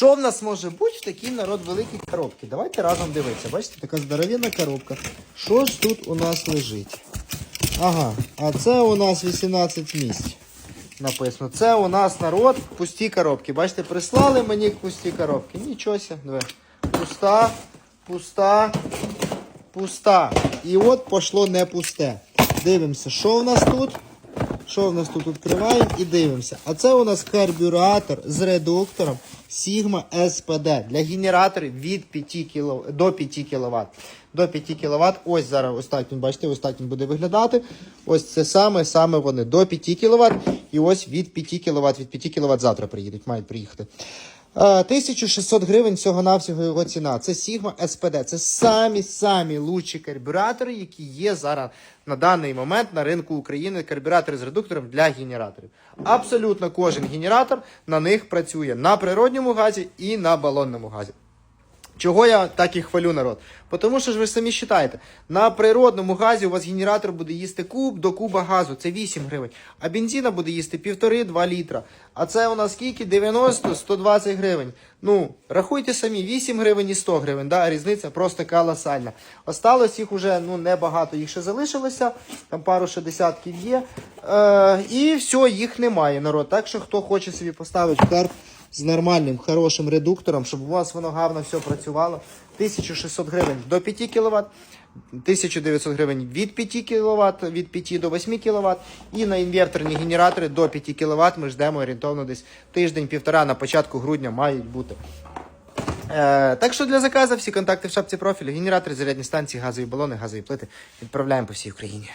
Що в нас може бути в такій народ великій коробці? Давайте разом дивитися. Бачите, така здоровенна коробка. Що ж тут у нас лежить? Ага, а це у нас 18 місць. Написано. Це у нас народ пусті коробки. Бачите, прислали мені пусті коробки. Нічого. Диви. Пуста, пуста, пуста. І от пошло не пусте. Дивимося, що у нас тут. Що в нас тут відкриваємо і дивимося. А це у нас карбюратор з редуктором Sigma SPD для генераторів від 5 кіло, до 5 кВт. До 5 кВт. Ось зараз ось бачите, ось буде виглядати. Ось це саме, саме вони до 5 кВт. І ось від 5 кВт, від 5 кВт завтра приїдуть, мають приїхати. Е, 1600 гривень всього-навсього його ціна. Це Sigma SPD. Це самі-самі лучші карбюратори, які є зараз на даний момент на ринку України. Карбюратори з редуктором для генераторів. Абсолютно кожен генератор на них працює на природньому газі і на балонному газі. Чого я так і хвалю народ? Тому що ж ви самі вважаєте, на природному газі у вас генератор буде їсти куб до куба газу, це 8 гривень. А бензина буде їсти 1,5-2 літра. А це у нас скільки? 90-120 гривень. Ну, рахуйте самі, 8 гривень і 100 гривень. Да? Різниця просто колосальна. Осталось їх уже ну, небагато, їх ще залишилося, там пару ще десятків є. Е, і все, їх немає, народ. Так що хто хоче собі поставити карт з нормальним, хорошим редуктором, щоб у вас воно гарно все працювало. 1600 гривень до 5 кВт, 1900 гривень від 5 кВт, від 5 до 8 кВт. І на інверторні генератори до 5 кВт ми ждемо орієнтовно десь тиждень-півтора на початку грудня мають бути. Е, так що для заказу всі контакти в шапці профілю, генератори, зарядні станції, газові балони, газові плити відправляємо по всій Україні.